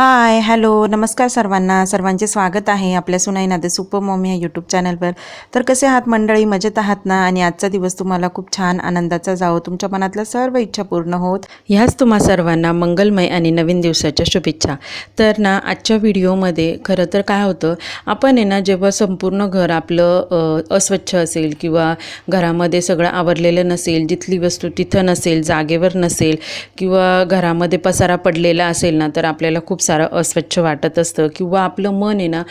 Hi hello नमस्कार सर्वांना. सर्वांचे स्वागत आहे आपल्या सुनाई नादे सुपर मॉमी या यूट्यूब चॅनलवर तर कसे आहात मंडळी? मजेत आहात ना? आणि आजचा दिवस तुम्हाला खूप छान आनंदाचा जावो. तुमच्या मनातल्या सर्व इच्छा पूर्ण होत. ह्याच तुम्हा सर्वांना मंगलमय आणि नवीन दिवसाच्या शुभेच्छा. तर ना आजच्या व्हिडिओमध्ये खरं तर काय होतं? आपण आहे ना जेव्हा संपूर्ण घर आपलं अस्वच्छ असेल किंवा घरामध्ये सगळं आवरलेलं नसेल जिथली वस्तू तिथं नसेल जागेवर नसेल किंवा घरामध्ये पसारा पडलेला असेल ना तर आपल्याला खूप सारं अस्वच्छ वाटत असतं किंवा आपलं मन आहे ना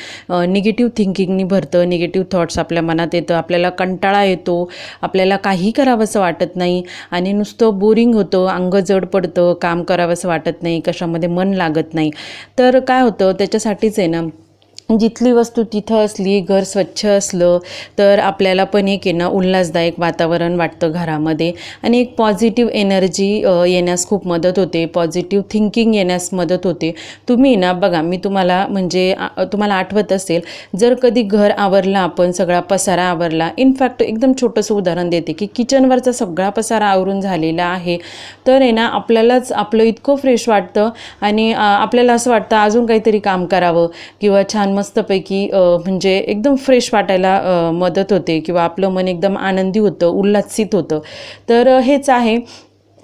निगेटिव्ह थिंकिंगनी भरतं निगेटिव्ह थॉट्स आपल्या मनात येतं आपल्याला कंटाळा येतो आपल्याला काही करावंसं वाटत नाही आणि नुसतं बोरिंग होतं अंग जड पडतं काम करावंसं वाटत नाही कशामध्ये मन लागत नाही. तर काय होतं त्याच्यासाठीच आहे ना जिथली वस्तू तिथं असली घर स्वच्छ असलं तर आपल्याला पण एक आहे ना उल्हासदायक वातावरण वाटतं घरामध्ये. आणि एक पॉझिटिव्ह एनर्जी येण्यास खूप मदत होते. पॉझिटिव्ह थिंकिंग येण्यास मदत होते. तुम्ही ना बघा मी तुम्हाला म्हणजे तुम्हाला आठवत असेल जर कधी घर आवरला आपण सगळा पसारा आवरला. इनफॅक्ट एकदम छोटंसं उदाहरण देते की किचनवरचा सगळा पसारा आवरून झालेला आहे. तर आहे ना आपल्यालाच आपलं इतकं फ्रेश वाटतं आणि आपल्याला असं वाटतं अजून काहीतरी काम करावं किंवा छान मस्तपैकी म्हणजे एकदम फ्रेश वाटायला मदत होते किंवा आपलं मन एकदम आनंदी होतं उल्हासित होतं. तर हेच आहे.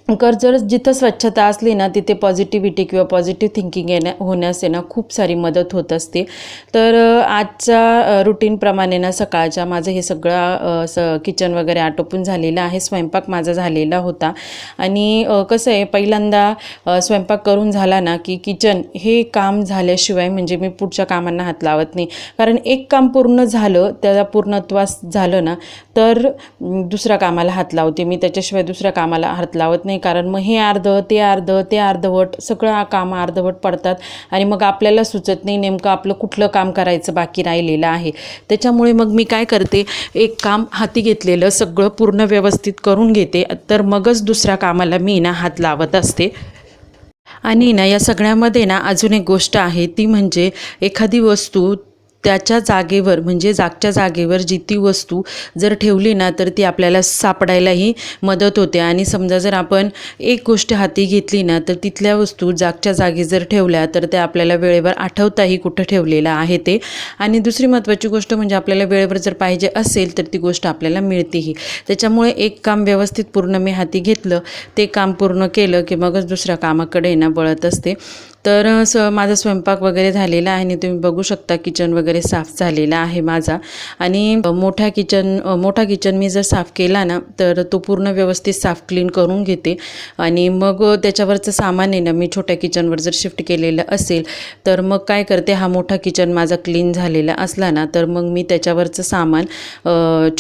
जर जिथं स्वच्छता असली ना तिथे पॉझिटिव्हिटी किंवा पॉझिटिव्ह थिंकिंग येण्या होण्यास आहे ना खूप सारी मदत होत असते. तर आजच्या रुटीनप्रमाणे ना सकाळच्या माझं हे सगळं स किचन वगैरे आटोपून झालेलं आहे. स्वयंपाक माझा झालेला होता. आणि कसं आहे पहिल्यांदा स्वयंपाक करून झाला ना की किचन हे काम झाल्याशिवाय म्हणजे मी पुढच्या कामांना हात लावत नाही. कारण एक काम पूर्ण झालं त्याला पूर्णत्वास झालं ना तर दुसऱ्या कामाला हात लावते. मी त्याच्याशिवाय दुसऱ्या कामाला हात लावत नाही. कारण मग हे अर्ध ते अर्ध ते अर्धवट सगळं काम अर्धवट पडतात आणि मग आपल्याला सुचत नाही नेमकं आपलं कुठलं काम करायचं बाकी राहिलेलं आहे. त्याच्यामुळे मग मी काय करते एक काम हाती घेतलेलं सगळं पूर्ण व्यवस्थित करून घेते तर मगच दुसऱ्या कामाला मी ना हात लावत असते. आणि ना या सगळ्यामध्ये ना अजून एक गोष्ट आहे ती म्हणजे एखादी वस्तू त्याच्या जागेवर म्हणजे जागच्या जागेवर जी ती वस्तू जर ठेवली ना तर ती आपल्याला सापडायलाही मदत होते. आणि समजा जर आपण एक गोष्ट हाती घेतली ना तर तिथल्या वस्तू जागच्या जागी जर ठेवल्या तर त्या आपल्याला वेळेवर आठवताही कुठं ठेवलेलं आहे ते. आणि दुसरी महत्त्वाची गोष्ट म्हणजे आपल्याला वेळेवर जर पाहिजे असेल तर ती गोष्ट आपल्याला मिळतेही. त्याच्यामुळे एक काम व्यवस्थित पूर्ण मी हाती घेतलं ते काम पूर्ण केलं की मगच दुसऱ्या कामाकडे ना बळत असते. तर स माझा स्वयंपाक वगैरे झालेला आहे आणि तुम्ही बघू शकता किचन वगैरे साफ झालेला आहे माझा. आणि मोठ्या किचन मोठा किचन मी जर साफ केला ना तर तो पूर्ण व्यवस्थित साफ क्लीन करून घेते. आणि मग त्याच्यावरचं सामान आहे ना मी छोट्या किचनवर जर शिफ्ट केलेलं असेल तर मग काय करते हा मोठा किचन माझा क्लीन झालेला असला ना तर मग मी त्याच्यावरचं सामान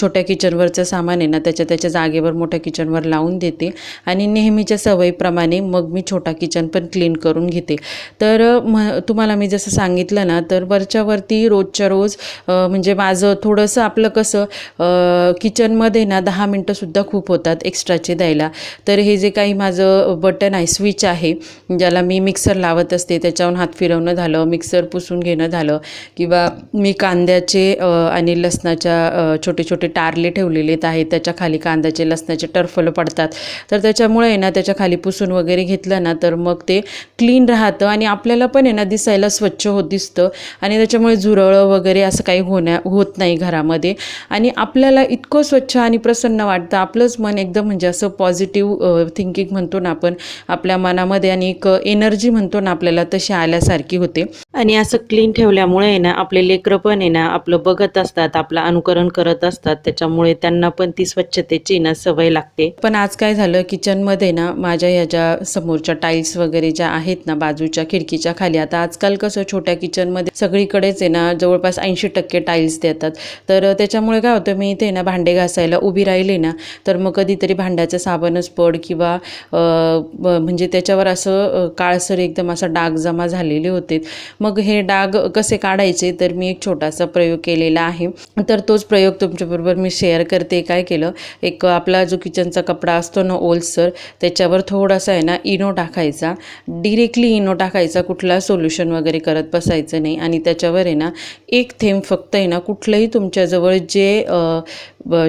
छोट्या किचनवरचं सामान आहे ना त्याच्या त्याच्या जागेवर मोठ्या किचनवर लावून देते. आणि नेहमीच्या सवयीप्रमाणे मग मी छोटा किचन पण क्लीन करून घेते. तर म तुम्हाला मी जसं सांगितलं ना तर वरच्यावरती रोजच्या रोज म्हणजे माझं थोडंसं आपलं कसं किचनमध्ये ना दहा मिनटंसुद्धा खूप होतात एक्स्ट्राचे द्यायला. तर हे जे काही माझं बटन आहे स्विच आहे ज्याला मी मिक्सर लावत असते त्याच्यावरून हात फिरवणं झालं मिक्सर पुसून घेणं झालं किंवा मी कांद्याचे आणि लसणाच्या छोटे छोटे टारले ठेवलेले आहेत त्याच्याखाली कांद्याचे लसणाचे टर्फलं पडतात. तर त्याच्यामुळे आहे ना त्याच्याखाली पुसून वगैरे घेतलं ना तर मग ते क्लीन राहतं. आणि आपल्याला पण आहे ना दिसायला स्वच्छ होत दिसतं. आणि त्याच्यामुळे झुरळं वगैरे असं काही होण्या होत नाही घरामध्ये. आणि आपल्याला इतकं स्वच्छ आणि प्रसन्न वाटतं. आपलंच मन एकदम म्हणजे असं पॉझिटिव्ह थिंकिंग म्हणतो ना आपण आपल्या मनामध्ये आणि एक एनर्जी म्हणतो ना आपल्याला तशी आल्यासारखी होते. आणि असं क्लीन ठेवल्यामुळे आहे ना आपले लेकरं पण आहे ना आपलं बघत असतात आपलं अनुकरण करत असतात. त्याच्यामुळे त्यांना पण ती स्वच्छतेची ना सवय लागते. पण आज काय झालं किचनमध्ये ना माझ्या ह्या ज्या समोरच्या टाईल्स वगैरे ज्या आहेत ना बाजूच्या खिडकीच्या खाली. आता आजकाल कसं छोट्या किचनमध्ये सगळीकडेच आहे ना जवळपास ऐंशी टक्के टाईल्स देतात. तर त्याच्यामुळे काय होतं मी इथे ना भांडे घासायला उभी राहिली ना तर मग कधीतरी भांड्याचं साबणच पड किंवा ब- म्हणजे त्याच्यावर असं काळसर एकदम असा डाग जमा झालेले होते. मग हे डाग कसे काढायचे तर मी एक छोटासा प्रयोग केलेला आहे. तर तोच प्रयोग तुमच्याबरोबर मी शेअर करते. काय केलं एक आपला जो किचनचा कपडा असतो ना ओलसर त्याच्यावर थोडासा आहे ना इनो टाकायचा. डिरेक्टली इनो टाकायचा कुठला सोल्युशन वगैरे करत बसायचं नाही. आणि त्याच्यावर आहे ना एक थेंब फक्त आहे ना कुठलंही तुमच्याजवळ जे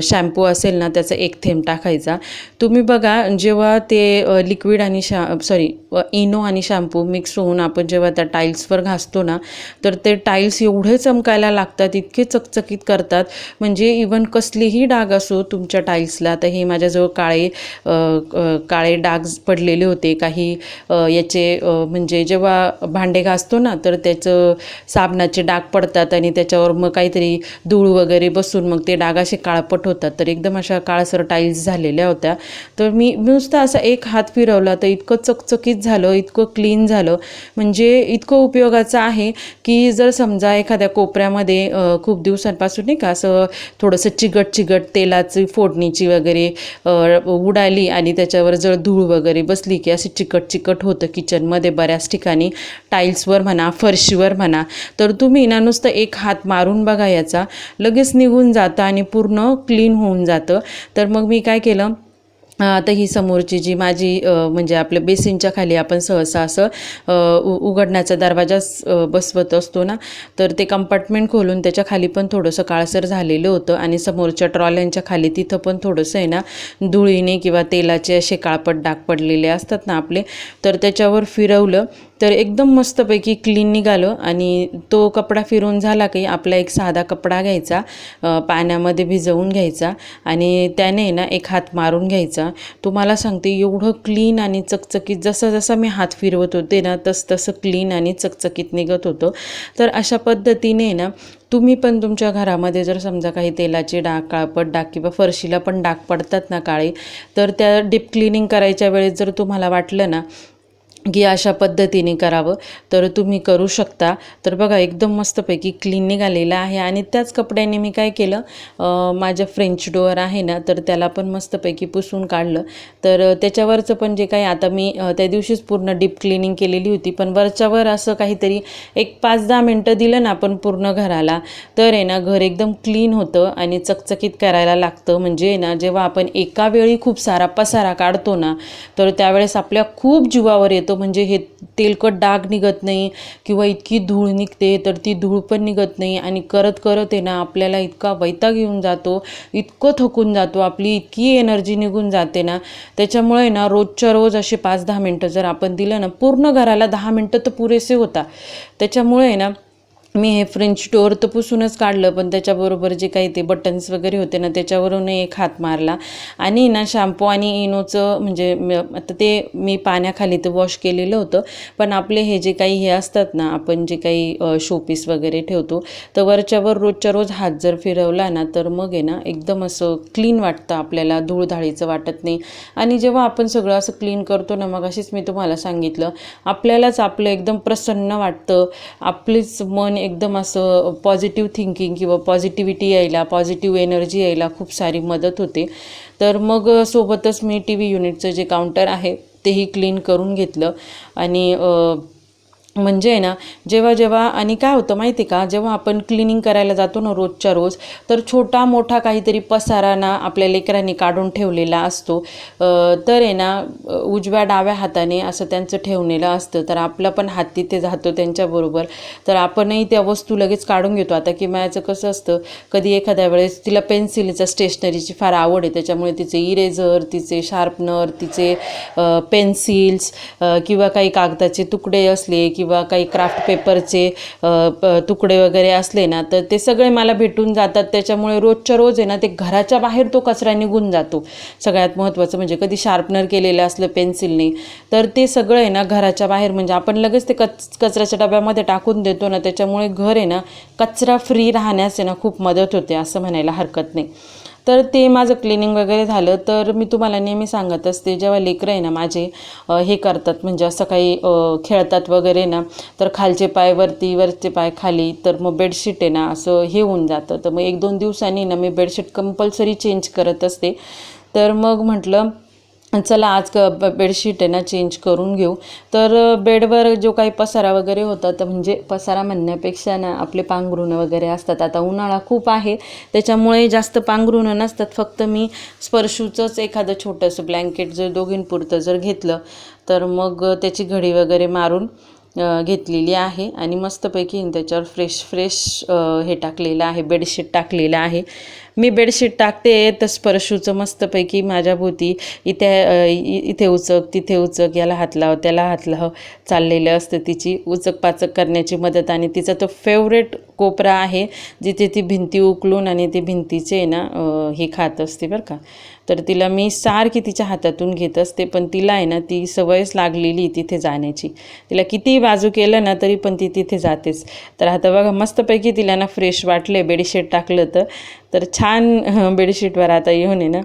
शॅम्पू असेल ना त्याचा एक थेंब टाकायचा. तुम्ही बघा जेव्हा ते लिक्विड आणि शा सॉरी इनो आणि शॅम्पू मिक्स होऊन आपण जेव्हा त्या टाईल्सवर घासतो ना तर ते टाईल्स एवढे चमकायला लागतात इतके चकचकीत करतात. म्हणजे इवन कसलीही डाग असो तुमच्या टाईल्सला आता हे माझ्याजवळ काळे काळे डाग पडलेले होते. काही याचे म्हणजे जेव्हा भांडे घासतो ना तर त्याचं साबणाचे डाग पडतात आणि त्याच्यावर मग काहीतरी धूळ वगैरे बसून मग ते डाग असे काळ पट होतात. तर एकदम अशा काळसर टाईल्स झालेल्या होत्या. तर मी नुसतं असा एक हात फिरवला तर इतकं चकचकीत झालं इतकं क्लीन झालं. म्हणजे इतकं उपयोगाचं आहे की जर समजा एखाद्या कोपऱ्यामध्ये खूप दिवसांपासून नाही का असं थोडंसं चिगट चिगट तेलाची फोडणीची वगैरे उडाली आणि त्याच्यावर जर धूळ वगैरे बसली की असं चिकट चिकट होतं किचनमध्ये बऱ्याच ठिकाणी टाईल्सवर म्हणा फरशीवर म्हणा तर तुम्ही ना नुसतं एक हात मारून बघा याचा. लगेच निघून जातं आणि पूर्ण क्लीन होऊन जातं. तर मग मी काय केलं? आता ही समोरची जी माझी म्हणजे आपल्या बेसिनच्या खाली आपण सहसा असं उ उघडण्याचा दरवाजा स- बसवत असतो ना तर ते कंपार्टमेंट खोलून त्याच्याखाली पण थोडंसं काळसर झालेलं होतं आणि समोरच्या ट्रॉल्यांच्या खाली तिथं पण थोडंसं आहे ना धुळीने किंवा तेलाचे असे काळपट डाग पडलेले असतात ना आपले तर त्याच्यावर फिरवलं तर एकदम मस्तपैकी क्लीन निघालं आणि तो कपडा फिरून झाला की आपला एक साधा कपडा घ्यायचा पाण्यामध्ये भिजवून घ्यायचा आणि त्याने ना एक हात मारून घ्यायचा तुम्हाला सांगते एवढं क्लीन आणि चकचकीत जसं जसं मी हात फिरवत होते ना तस तसं क्लीन आणि चकचकीत निघत होतं. तर अशा पद्धतीने ना तुम्ही पण तुमच्या घरामध्ये जर समजा काही तेलाचे डाग काळपट डाग किंवा फरशीला पण डाग पडतात ना काळे तर त्या डीप क्लिनिंग करायच्या वेळेस जर तुम्हाला वाटलं ना की अशा पद्धतीने करावं. तर तुम्ही करू शकता. तर बघा एकदम मस्तपैकी क्लीन निघालेलं आहे. आणि त्याच कपड्याने मी काय केलं माझ्या फ्रेंच डोअर आहे ना तर त्याला पण मस्तपैकी पुसून काढलं. तर त्याच्यावरचं पण जे काही आता मी त्या दिवशीच पूर्ण डीप क्लिनिंग केलेली होती. पण वरच्यावर असं काहीतरी एक पाच दहा मिनटं दिलं ना आपण पूर्ण घराला तर आहे ना घर एकदम क्लीन होतं आणि चकचकीत करायला लागतं. म्हणजे आहे ना जेव्हा आपण एका वेळी खूप सारा पसारा काढतो ना तर त्यावेळेस आपल्या खूप जीवावर येतो. म्हणजे हे तेलकट डाग निघत नाही किंवा इतकी धूळ निघते तर ती धूळ पण निघत नाही आणि करत करत आहे ना आपल्याला इतका वैताग येऊन जातो इतकं थकून जातो आपली इतकी एनर्जी निघून जाते ना. त्याच्यामुळे आहे ना रोजच्या रोज असे पाच दहा मिनटं जर आपण दिलं ना पूर्ण घराला दहा मिनटं तर पुरेसे होता. त्याच्यामुळे आहे ना मी हे फ्रेंच डोअर तर पुसूनच काढलं पण त्याच्याबरोबर जे काही ते बटन्स वगैरे होते ना त्याच्यावरूनही एक हात मारला. आणि ना शॅम्पू आणि इनोचं म्हणजे आता ते मी पाण्याखाली तर वॉश केलेलं होतं. पण आपले हे जे काही हे असतात ना आपण जे काही शोपीस वगैरे ठेवतो तर वरच्यावर रोजच्या रोज हात जर फिरवला ना तर मग आहे ना एकदम असं क्लीन वाटतं आपल्याला धूळधाळीचं वाटत नाही. आणि जेव्हा आपण सगळं असं क्लीन करतो ना मग अशीच मी तुम्हाला सांगितलं आपल्यालाच आपलं एकदम प्रसन्न वाटतं. आपलीच मन एकदम असं पॉझिटिव्ह थिंकिंग किंवा पॉझिटिव्हिटी यायला पॉझिटिव्ह एनर्जी यायला खूप सारी मदत होते. तर मग सोबतच मी टी व्ही युनिटचं जे काउंटर आहे तेही क्लीन करून घेतलं. आणि म्हणजे आहे ना जेव्हा जेव्हा आणि काय होतं माहिती आहे का जेव्हा आपण क्लिनिंग करायला जातो ना रोजच्या रोज तर छोटा मोठा काहीतरी पसारा ना आपल्या लेकरांनी काढून ठेवलेला असतो. तर आहे ना उजव्या डाव्या हाताने असं त्यांचं ठेवलेलं असतं तर आपला पण हात तिथे जातो त्यांच्याबरोबर तर आपणही त्या वस्तू लगेच काढून घेतो. आता की माझं कसं असतं कधी एखाद्या वेळेस तिला पेन्सिलीचा स्टेशनरीची फार आवड आहे त्याच्यामुळे तिचे इरेझर तिचे शार्पनर तिचे पेन्सिल्स किंवा काही कागदाचे तुकडे असले किंवा किंवा काही क्राफ्ट पेपरचे प- तुकडे वगैरे असले ना तर ते सगळे मला भेटून जातात. त्याच्यामुळे रोजच्या रोज आहे ना ते घराच्या बाहेर तो कचरा निघून जातो. सगळ्यात महत्त्वाचं म्हणजे कधी शार्पनर केलेलं असलं पेन्सिलने तर ते सगळं आहे ना घराच्या बाहेर म्हणजे आपण लगेच ते कच कचऱ्याच्या डब्यामध्ये टाकून देतो ना त्याच्यामुळे घर आहे ना कचरा फ्री राहण्यास आहे ना खूप मदत होते असं म्हणायला हरकत नाही. तर ते माझं क्लिनिंग वगैरे झालं. तर मी तुम्हाला नेहमी सांगत असते जेव्हा लेकरं आहे ना माझे हे करतात. म्हणजे असं काही खेळतात वगैरे ना तर खालचे पाय वरती वरचे पाय खाली तर मग बेडशीट आहे ना असं हे होऊन जातं. तर मग एक दोन दिवसांनी ना मी बेडशीट कंपल्सरी चेंज करत असते. तर मग म्हटलं चला आज क बेडशीट आहे ना चेंज करून घेऊ. तर बेडवर जो काही पसारा वगैरे होता तर म्हणजे पसारा म्हणण्यापेक्षा ना आपले पांघरुणं वगैरे असतात. आता उन्हाळा खूप आहे. त्याच्यामुळे जास्त पांघरुणं नसतात. फक्त मी स्पर्शूचंच एखादं छोटंसं ब्लँकेट जर दोघींपुरतं जर घेतलं तर मग त्याची घडी वगैरे मारून घेतलेली आहे आणि मस्तपैकी त्याच्यावर फ्रेश फ्रेश हे टाकलेलं आहे बेडशीट टाकलेलं आहे. मी बेडशीट टाकते तर स्पर्शूचं मस्तपैकी माझ्या भोवती इथे इ- इथे उचक तिथे उचक याला हात लाव त्याला हात लाव चाललेलं असतं तिची उचक पाचक करण्याची मदत. आणि तिचा तो फेवरेट कोपरा आहे जिथे ती भिंती उकलून आणि ती भिंतीचे ना हे खात असते बरं का. तर तिला मी सारखी तिच्या हातातून घेत असते पण तिला आहे ना ती सवयच लागलेली तिथे जाण्याची. तिला कितीही बाजू केलं ना तरी पण ती तिथे जातेच. तर आता बघा मस्तपैकी तिला ना फ्रेश वाटले बेडशीट टाकलं तर. तर छान बेडशीटवर आता येऊन आहे ना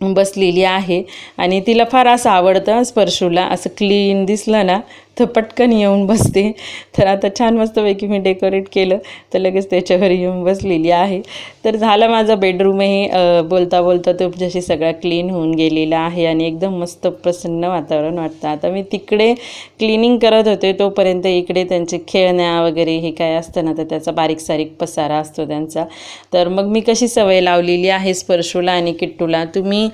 बसलेली आहे. आणि तिला फार असं आवडतं स्पर्शूला. असं क्लीन दिसलं ना तर पटकन येऊन बसते. तर आता छान मस्तपैकी मी डेकोरेट केलं. तर लगेच त्याच्यावर येऊन बसलेली आहे. तर झालं माझा बेडरूमही हे. बोलता बोलता तुमच्याशी सगळा क्लीन होऊन गेलेला आहे आणि एकदम मस्त प्रसन्न वातावरण वाटतं. आता मी तिकडे क्लिनिंग करत होते. तोपर्यंत इकडे त्यांचे खेळण्या वगैरे हे काय असतं ना तर त्याचा बारीक सारीक पसारा असतो त्यांचा. तर मग मी कशी सवय लावलेली आहे स्पर्शूला आणि किट्टूला. तुम्ही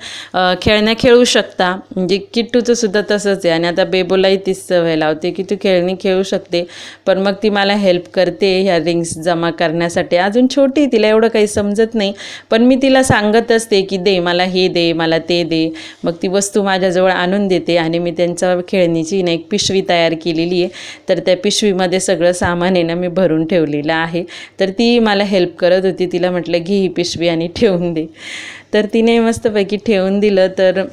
खेळण्या खेळू शकता. म्हणजे किट्टूचं सुद्धा तसंच आहे. आणि आता बेबोलाही तीच सवय लावते. की तू खेळणी खेळू शकते. पण मग ती मला हेल्प करते ह्या रिंग्स जमा करण्यासाठी. अजून छोटी आहे, तिला एवढं काही समजत नाही. पण मी तिला सांगत असते की दे मला हे दे मला ते दे. मग ती वस्तू माझ्याजवळ आणून देते आणि मी त्यांच्या खेळणीची ना एक पिशवी तयार केलेली आहे. तर त्या पिशवीमध्ये सगळं सामान आहे ना मी भरून ठेवलेलं आहे. तर ती मला हेल्प करत होती. तिला म्हटलं घे ही पिशवी आणि ठेवून दे. तर तिने मस्तपैकी ठेवून दिलं. तर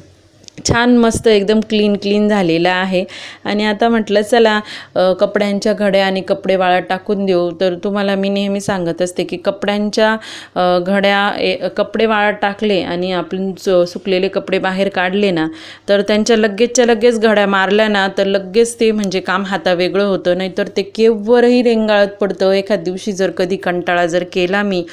छान मस्त एकदम क्लीन क्लीन झालेलं आहे. आणि आता म्हटलं चला कपड्यांच्या घड्या आणि कपडे वाळत टाकून देऊ. तर तुम्हाला मी नेहमी सांगत असते की कपड्यांच्या घड्या ए, कपडे वाळत टाकले आणि आपण सु- सुकलेले कपडे बाहेर काढले ना तर त्यांच्या लगेचच्या लगेच घड्या मारल्या ना तर लगेच ते म्हणजे काम हाता वेगळं होतं. नाहीतर ते केव्हाही रेंगाळत पडतं. एखाद दिवशी जर कधी कंटाळा जर केला मी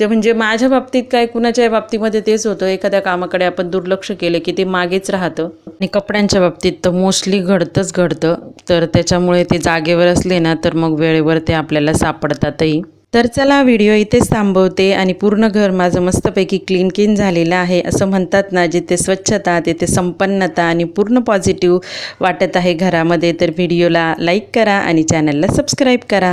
ते म्हणजे माझ्या बाबतीत काय कुणाच्या बाबतीमध्ये तेच होतं. एखाद्या कामाकडे आपण दुर्लक्ष केलं की ते मागेच राहतं. आणि कपड्यांच्या बाबतीत तर मोस्टली घडतंच घडतं. तर त्याच्यामुळे ते जागेवर असले ना तर मग वेळेवर ते आपल्याला सापडतातही. तर चला व्हिडिओ इथेच थांबवते आणि पूर्ण घर माझं मस्तपैकी क्लीन क्लीन झालेलं आहे असं म्हणतात ना जिथे स्वच्छता तिथे संपन्नता आणि पूर्ण पॉझिटिव्ह वाटत आहे घरामध्ये. तर व्हिडिओला लाईक करा आणि चॅनलला सबस्क्राईब करा.